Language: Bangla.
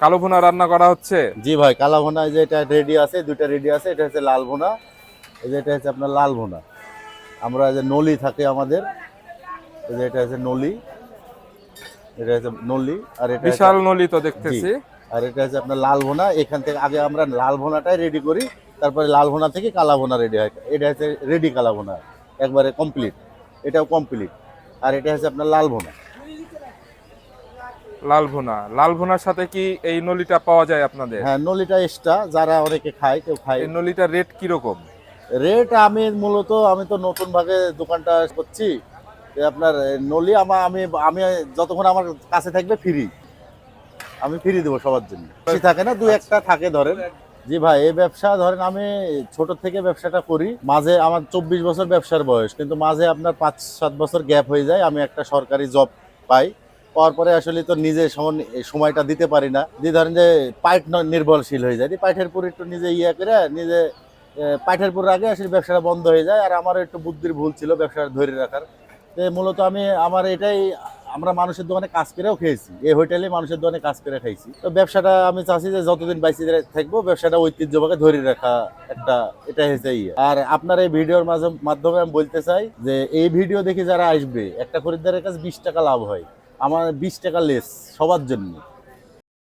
কালো ভুনা রান্না করা হচ্ছে? জি ভাই কালা ভুনা এই যে এটা রেডি আছে দুইটা রেডি আছে এটা হচ্ছে লাল ভুনা এই যে এটা হচ্ছে আপনার লাল ভুনা। আমরা যে নলি থাকে আমাদের এই যে এটা হচ্ছে নলি এটা হচ্ছে নলি আর এটা বিশাল নলি তো দেখতেছি। আর এটা হচ্ছে আপনার লাল ভুনা এখান থেকে আগে আমরা লাল ভুনাটাই রেডি করি তারপরে লাল ভুনা থেকে কালা ভুনা রেডি হয়। এটা হচ্ছে রেডি কালা ভুনা একবারে কমপ্লিট এটাও কমপ্লিট আর এটা হচ্ছে আপনার লাল ভুনা। লাল ভুনা লাল ভুনার সাথে কি এই নলিটা পাওয়া যায় আপনাদের? হ্যাঁ নলিটা এক্সট্রা যারা অনেকে খায় কেউ খায়। এই নলিটার রেট কীরকম? রেট আমি মূলত আমি তো নতুন ভাগে দোকানটা করছি। আপনার নলি আমার আমি আমি যতক্ষণ আমার কাছে থাকবে ফ্রি আমি ফ্রি দেবো সবার জন্য। বেশি থাকে না দু একটা থাকে ধরেন। জি ভাই এই ব্যবসা ধরেন আমি ছোট থেকে ব্যবসাটা করি। মাঝে আমার চব্বিশ বছর ব্যবসার বয়স কিন্তু মাঝে আপনার পাঁচ সাত বছর গ্যাপ হয়ে যায় আমি একটা সরকারি জব পাই। পাওয়ার পরে আসলে তো নিজে সময়টা দিতে পারি না। যে ধরেন যে পাইট নির্ভরশীল হয়ে যায়। পাইটের পর একটু নিজে ইয়ে করে, নিজে পাইটের পর আগে আসলে ব্যবসাটা বন্ধ হয়ে যায়। আর আমারও একটু বুদ্ধির ভুল ছিল ব্যবসাটা ধরে রাখার। তো মূলত আমি, আমার এটাই, আমরা মানুষের দোকানে কাজ করেও খেয়েছি। এই হোটেলে মানুষের দোকানে কাজ করে খাইছি। তো ব্যবসাটা আমি চাচ্ছি যে যতদিন বাইসি থাকব, ব্যবসাটা ঐতিহ্যভাবে ধরে রাখা একটা, এটা হয়েছে ইয়ে। আর আপনার এই ভিডিওর মাধ্যমে আমি বলতে চাই যে, এই ভিডিও দেখে যারা আসবে, একটা খরিদ্দারের কাছে বিশ টাকা লাভ হয়। আমার বিশ টাকা লেস সবার জন্য।